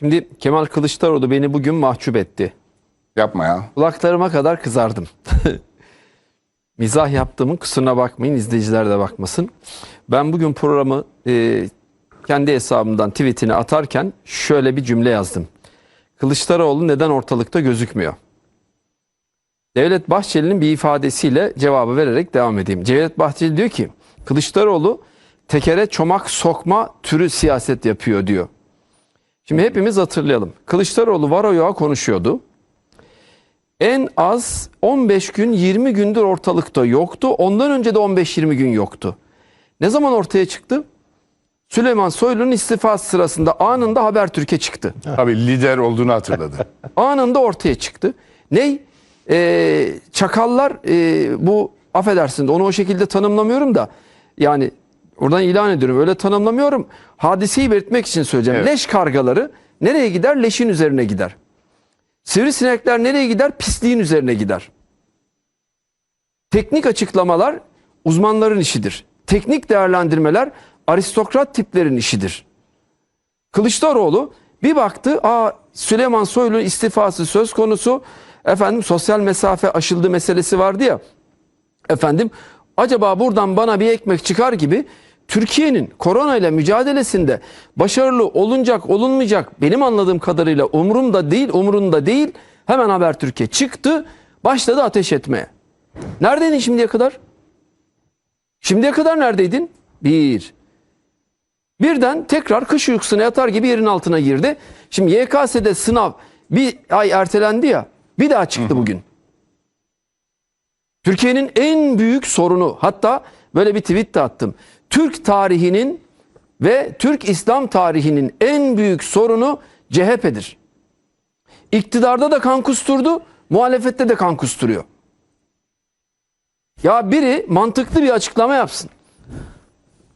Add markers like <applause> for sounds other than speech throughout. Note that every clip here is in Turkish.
Şimdi Kemal Kılıçdaroğlu beni bugün mahcup etti. Yapma ya. Kulaklarıma kadar kızardım. <laughs> Mizah yaptığımın kusuruna bakmayın, izleyiciler de bakmasın. Ben bugün programı e, kendi hesabımdan tweetini atarken şöyle bir cümle yazdım. Kılıçdaroğlu neden ortalıkta gözükmüyor? Devlet Bahçeli'nin bir ifadesiyle cevabı vererek devam edeyim. Devlet Bahçeli diyor ki Kılıçdaroğlu tekere çomak sokma türü siyaset yapıyor diyor. Şimdi hepimiz hatırlayalım. Kılıçdaroğlu var o yoğa konuşuyordu. En az 15 gün 20 gündür ortalıkta yoktu. Ondan önce de 15-20 gün yoktu. Ne zaman ortaya çıktı? Süleyman Soylu'nun istifası sırasında anında Habertürk'e çıktı. Tabii lider olduğunu hatırladı. <laughs> Anında ortaya çıktı. Ney? Ee, çakallar e, bu affedersin onu o şekilde tanımlamıyorum da yani oradan ilan ediyorum öyle tanımlamıyorum. Hadiseyi belirtmek için söyleyeceğim. Evet. Leş kargaları nereye gider? Leşin üzerine gider. Sivrisinekler nereye gider? Pisliğin üzerine gider. Teknik açıklamalar uzmanların işidir. Teknik değerlendirmeler aristokrat tiplerin işidir. Kılıçdaroğlu bir baktı aa Süleyman Soylu istifası söz konusu. Efendim sosyal mesafe aşıldı meselesi vardı ya. Efendim acaba buradan bana bir ekmek çıkar gibi Türkiye'nin korona ile mücadelesinde başarılı olunacak olunmayacak benim anladığım kadarıyla umurumda değil umurunda değil hemen Habertürk'e çıktı başladı ateş etmeye. Neredeydin şimdiye kadar? Şimdiye kadar neredeydin? Bir. Birden tekrar kış uykusuna yatar gibi yerin altına girdi. Şimdi YKS'de sınav bir ay ertelendi ya bir daha çıktı bugün. Türkiye'nin en büyük sorunu hatta böyle bir tweet de attım. Türk tarihinin ve Türk İslam tarihinin en büyük sorunu CHP'dir. İktidarda da kan kusturdu, muhalefette de kan kusturuyor. Ya biri mantıklı bir açıklama yapsın.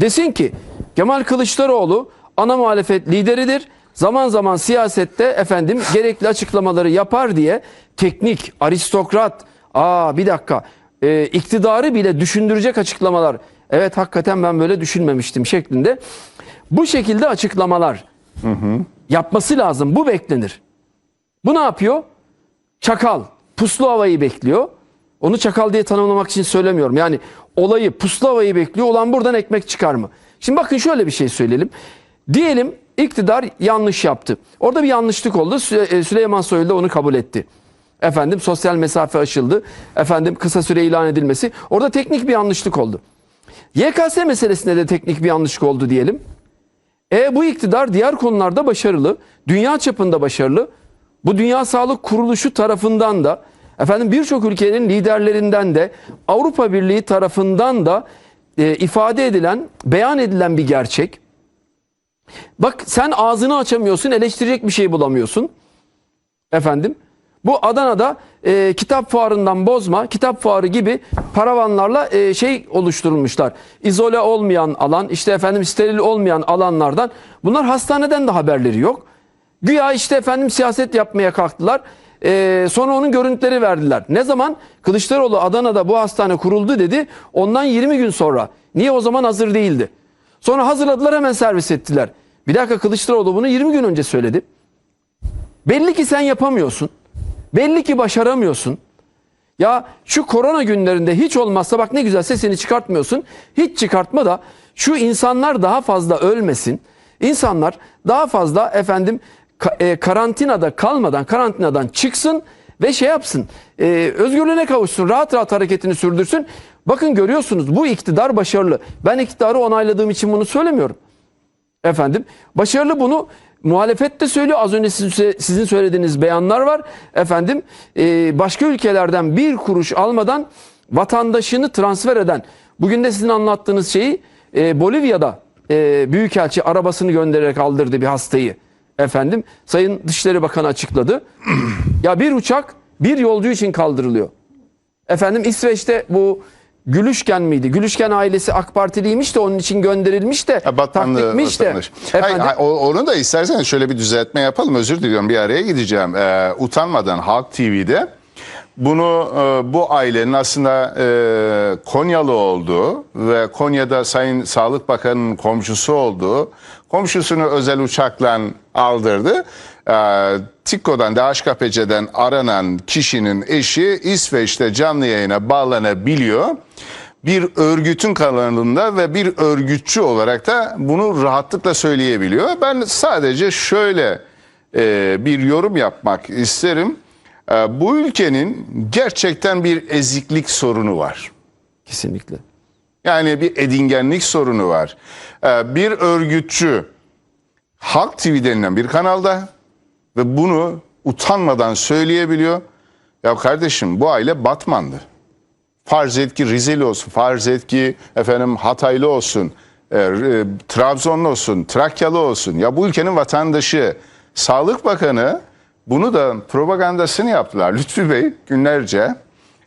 Desin ki Kemal Kılıçdaroğlu ana muhalefet lideridir. Zaman zaman siyasette efendim gerekli açıklamaları yapar diye teknik, aristokrat, aa bir dakika e, iktidarı bile düşündürecek açıklamalar. Evet hakikaten ben böyle düşünmemiştim şeklinde. Bu şekilde açıklamalar yapması lazım. Bu beklenir. Bu ne yapıyor? Çakal, puslu havayı bekliyor. Onu çakal diye tanımlamak için söylemiyorum. Yani olayı, puslu havayı bekliyor. Olan buradan ekmek çıkar mı? Şimdi bakın şöyle bir şey söyleyelim. Diyelim iktidar yanlış yaptı. Orada bir yanlışlık oldu. Sü- e, Süleyman Soylu da onu kabul etti. Efendim sosyal mesafe aşıldı. Efendim kısa süre ilan edilmesi. Orada teknik bir yanlışlık oldu. YKS meselesinde de teknik bir yanlışlık oldu diyelim. E bu iktidar diğer konularda başarılı, dünya çapında başarılı. Bu Dünya Sağlık Kuruluşu tarafından da efendim birçok ülkenin liderlerinden de Avrupa Birliği tarafından da e, ifade edilen, beyan edilen bir gerçek. Bak sen ağzını açamıyorsun, eleştirecek bir şey bulamıyorsun. Efendim bu Adana'da e, kitap fuarından bozma, kitap fuarı gibi paravanlarla e, şey oluşturulmuşlar. İzole olmayan alan, işte efendim steril olmayan alanlardan. Bunlar hastaneden de haberleri yok. Güya işte efendim siyaset yapmaya kalktılar. E, sonra onun görüntüleri verdiler. Ne zaman? Kılıçdaroğlu Adana'da bu hastane kuruldu dedi. Ondan 20 gün sonra. Niye o zaman hazır değildi? Sonra hazırladılar hemen servis ettiler. Bir dakika Kılıçdaroğlu bunu 20 gün önce söyledi. Belli ki sen yapamıyorsun. Belli ki başaramıyorsun. Ya şu korona günlerinde hiç olmazsa bak ne güzel sesini çıkartmıyorsun. Hiç çıkartma da şu insanlar daha fazla ölmesin. İnsanlar daha fazla efendim e, karantinada kalmadan karantinadan çıksın ve şey yapsın. e, özgürlüğüne kavuşsun. Rahat rahat hareketini sürdürsün. Bakın görüyorsunuz bu iktidar başarılı. Ben iktidarı onayladığım için bunu söylemiyorum. Efendim başarılı bunu muhalefet de söylüyor. Az önce sizin, söylediğiniz beyanlar var. Efendim e, başka ülkelerden bir kuruş almadan vatandaşını transfer eden bugün de sizin anlattığınız şeyi e, Bolivya'da e, Büyükelçi arabasını göndererek aldırdı bir hastayı. Efendim Sayın Dışişleri Bakanı açıkladı. <clears throat> ya bir uçak bir yolcu için kaldırılıyor. Efendim İsveç'te bu Gülüşken miydi? Gülüşken ailesi AK Partiliymiş de onun için gönderilmiş de Ha, taktikmiş de. Hayır, hayır, onu da isterseniz şöyle bir düzeltme yapalım. Özür diliyorum bir araya gideceğim. Ee, utanmadan Halk TV'de Bunu e, bu ailenin aslında e, Konyalı olduğu ve Konya'da Sayın Sağlık Bakanı'nın komşusu olduğu, komşusunu özel uçakla aldırdı. E, TİKKO'dan, DHKPC'den aranan kişinin eşi İsveç'te canlı yayına bağlanabiliyor. Bir örgütün kanalında ve bir örgütçü olarak da bunu rahatlıkla söyleyebiliyor. Ben sadece şöyle e, bir yorum yapmak isterim. E, bu ülkenin gerçekten bir eziklik sorunu var. Kesinlikle. Yani bir edingenlik sorunu var. E, bir örgütçü Halk TV denilen bir kanalda ve bunu utanmadan söyleyebiliyor. Ya kardeşim bu aile Batman'dı. Farz et ki Rizeli olsun, farz et ki efendim Hataylı olsun, e, e, Trabzonlu olsun, Trakyalı olsun. Ya bu ülkenin vatandaşı. Sağlık Bakanı bunu da propagandasını yaptılar. Lütfü Bey günlerce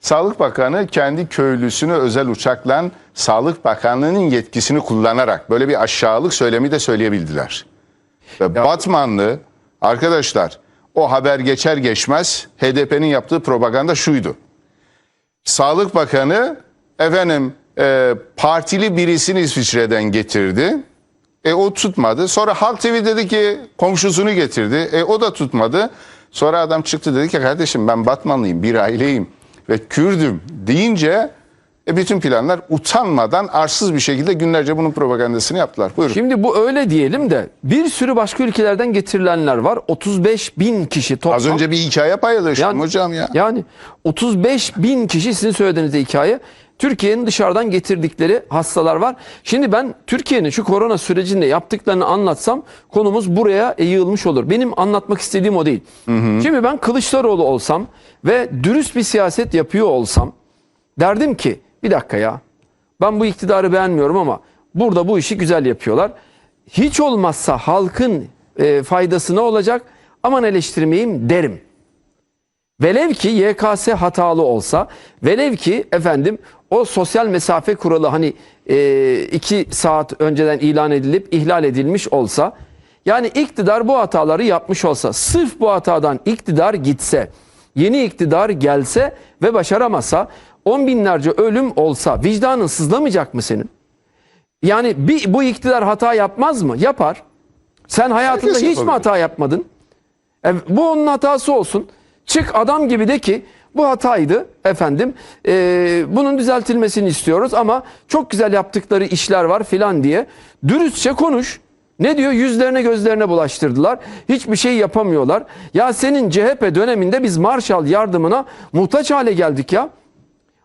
Sağlık Bakanı kendi köylüsünü özel uçakla Sağlık Bakanlığı'nın yetkisini kullanarak böyle bir aşağılık söylemi de söyleyebildiler. Ve Batmanlı arkadaşlar o haber geçer geçmez HDP'nin yaptığı propaganda şuydu. Sağlık Bakanı efendim e, partili birisini İsviçre'den getirdi. E o tutmadı. Sonra Halk TV dedi ki komşusunu getirdi. E o da tutmadı. Sonra adam çıktı dedi ki kardeşim ben Batmanlıyım, bir aileyim ve Kürdüm deyince e, bütün planlar utanmadan arsız bir şekilde günlerce bunun propagandasını yaptılar. Buyurun. Şimdi bu öyle diyelim de bir sürü başka ülkelerden getirilenler var. 35 bin kişi toplam. Az önce bir hikaye paylaştım Yani- hocam ya. Yani 35 bin kişi sizin söylediğinizde hikaye. Türkiye'nin dışarıdan getirdikleri hastalar var. Şimdi ben Türkiye'nin şu korona sürecinde yaptıklarını anlatsam konumuz buraya yığılmış olur. Benim anlatmak istediğim o değil. Şimdi ben Kılıçdaroğlu olsam ve dürüst bir siyaset yapıyor olsam derdim ki bir dakika ya ben bu iktidarı beğenmiyorum ama burada bu işi güzel yapıyorlar. Hiç olmazsa halkın e, faydasına olacak aman eleştirmeyeyim derim. Velev ki YKS hatalı olsa, velev ki efendim o sosyal mesafe kuralı hani e, iki saat önceden ilan edilip ihlal edilmiş olsa, yani iktidar bu hataları yapmış olsa, sırf bu hatadan iktidar gitse, yeni iktidar gelse ve başaramasa, on binlerce ölüm olsa vicdanın sızlamayacak mı senin? Yani bir, bu iktidar hata yapmaz mı? Yapar. Sen hayatında Herkes hiç mi yapabilir. hata yapmadın? E, bu onun hatası olsun. Çık adam gibi de ki bu hataydı efendim. e, bunun düzeltilmesini istiyoruz ama çok güzel yaptıkları işler var filan diye. Dürüstçe konuş. Ne diyor? Yüzlerine gözlerine bulaştırdılar. Hiçbir şey yapamıyorlar. Ya senin CHP döneminde biz Marshall yardımına muhtaç hale geldik ya.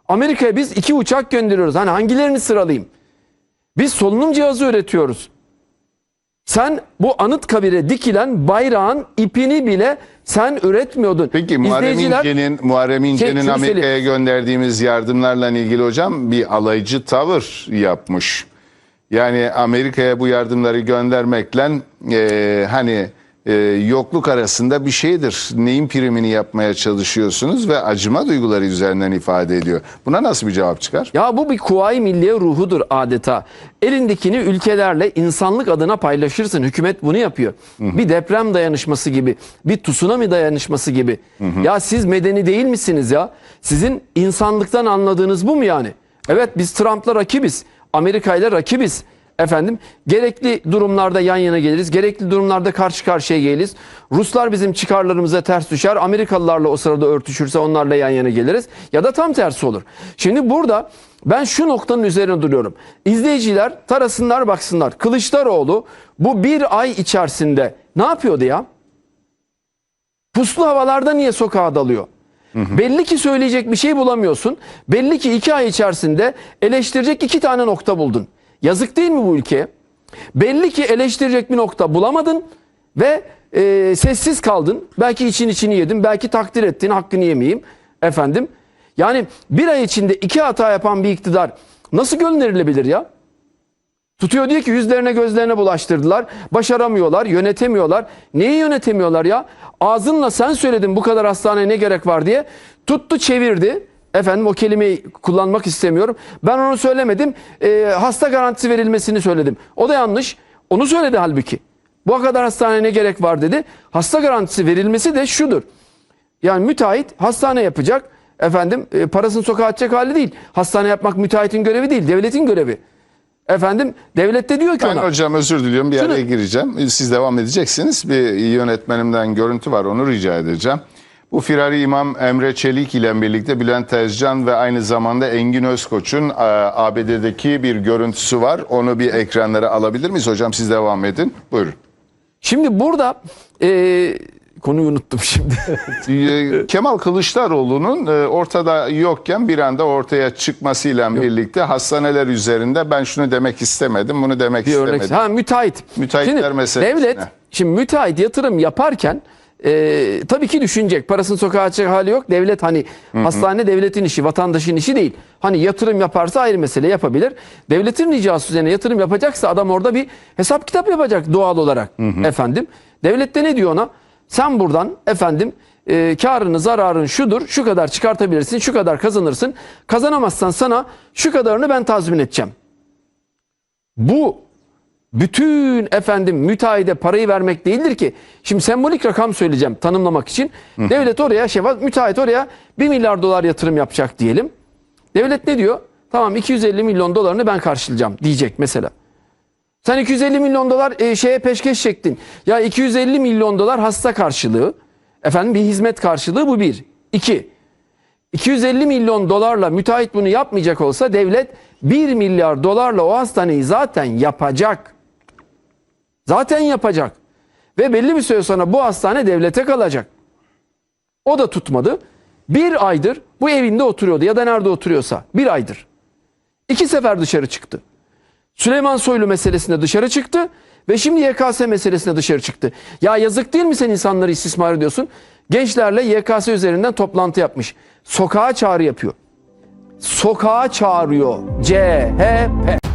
Amerika'ya biz iki uçak gönderiyoruz. Hani hangilerini sıralayayım? Biz solunum cihazı üretiyoruz. Sen bu Anıtkabir'e dikilen bayrağın ipini bile sen üretmiyordun. Peki Muharrem İnce'nin Muharrem İnce'nin şunu Amerika'ya gönderdiğimiz yardımlarla ilgili hocam bir alaycı tavır yapmış. Yani Amerika'ya bu yardımları göndermekle e, hani e, yokluk arasında bir şeydir. Neyin primini yapmaya çalışıyorsunuz ve acıma duyguları üzerinden ifade ediyor. Buna nasıl bir cevap çıkar? Ya bu bir kuvayi milliye ruhudur adeta. Elindekini ülkelerle insanlık adına paylaşırsın. Hükümet bunu yapıyor. Bir deprem dayanışması gibi, bir tsunami dayanışması gibi. Ya siz medeni değil misiniz ya? Sizin insanlıktan anladığınız bu mu yani? Evet biz Trump'la rakibiz. Amerika ile rakibiz. Efendim gerekli durumlarda yan yana geliriz. Gerekli durumlarda karşı karşıya geliriz. Ruslar bizim çıkarlarımıza ters düşer. Amerikalılarla o sırada örtüşürse onlarla yan yana geliriz. Ya da tam tersi olur. Şimdi burada ben şu noktanın üzerine duruyorum. İzleyiciler tarasınlar baksınlar. Kılıçdaroğlu bu bir ay içerisinde ne yapıyordu ya? Puslu havalarda niye sokağa dalıyor? Belli ki söyleyecek bir şey bulamıyorsun. Belli ki iki ay içerisinde eleştirecek iki tane nokta buldun. Yazık değil mi bu ülkeye? Belli ki eleştirecek bir nokta bulamadın ve e, sessiz kaldın. Belki için içini yedin, belki takdir ettin, hakkını yemeyeyim. Efendim, yani bir ay içinde iki hata yapan bir iktidar nasıl gönderilebilir ya? Tutuyor diyor ki yüzlerine gözlerine bulaştırdılar. Başaramıyorlar, yönetemiyorlar. Neyi yönetemiyorlar ya? Ağzınla sen söyledin bu kadar hastaneye ne gerek var diye. Tuttu çevirdi. Efendim o kelimeyi kullanmak istemiyorum. Ben onu söylemedim. Ee, hasta garantisi verilmesini söyledim. O da yanlış. Onu söyledi halbuki. Bu kadar hastaneye ne gerek var dedi. Hasta garantisi verilmesi de şudur. Yani müteahhit hastane yapacak. Efendim e, parasını sokağa atacak hali değil. Hastane yapmak müteahhitin görevi değil, devletin görevi. Efendim devlet de diyor ki Ben ona. hocam özür diliyorum bir Şunu- araya gireceğim. Siz devam edeceksiniz. Bir yönetmenimden görüntü var onu rica edeceğim. Bu firari İmam Emre Çelik ile birlikte Bülent Tezcan ve aynı zamanda Engin Özkoç'un e, ABD'deki bir görüntüsü var. Onu bir ekranlara alabilir miyiz? Hocam siz devam edin. Buyurun. Şimdi burada e, konuyu unuttum şimdi. Ee, <laughs> Kemal Kılıçdaroğlu'nun e, ortada yokken bir anda ortaya çıkmasıyla birlikte hastaneler üzerinde ben şunu demek istemedim, bunu demek bir örnek. istemedim. Ha müteahhit. Müteahhitler şimdi, meselesine. Devlet şimdi müteahhit yatırım yaparken e, tabii ki düşünecek. Parasını sokağa atacak hali yok. Devlet hani hastane devletin işi, vatandaşın işi değil. Hani yatırım yaparsa ayrı mesele yapabilir. Devletin ricası üzerine yatırım yapacaksa adam orada bir hesap kitap yapacak doğal olarak. Efendim. Devlet de ne diyor ona? Sen buradan efendim e, karını zararın şudur şu kadar çıkartabilirsin şu kadar kazanırsın kazanamazsan sana şu kadarını ben tazmin edeceğim. Bu bütün efendim müteahhide parayı vermek değildir ki. Şimdi sembolik rakam söyleyeceğim tanımlamak için. Devlet oraya şey var, müteahhit oraya 1 milyar dolar yatırım yapacak diyelim. Devlet ne diyor? Tamam 250 milyon dolarını ben karşılayacağım diyecek mesela. Sen 250 milyon dolar e, şeye peşkeş çektin. Ya 250 milyon dolar hasta karşılığı. Efendim bir hizmet karşılığı bu bir. İki. 250 milyon dolarla müteahhit bunu yapmayacak olsa devlet 1 milyar dolarla o hastaneyi zaten yapacak. Zaten yapacak. Ve belli bir süre sonra bu hastane devlete kalacak. O da tutmadı. Bir aydır bu evinde oturuyordu ya da nerede oturuyorsa. Bir aydır. İki sefer dışarı çıktı. Süleyman Soylu meselesinde dışarı çıktı ve şimdi YKS meselesinde dışarı çıktı. Ya yazık değil mi sen insanları istismar ediyorsun? Gençlerle YKS üzerinden toplantı yapmış. Sokağa çağrı yapıyor. Sokağa çağırıyor CHP.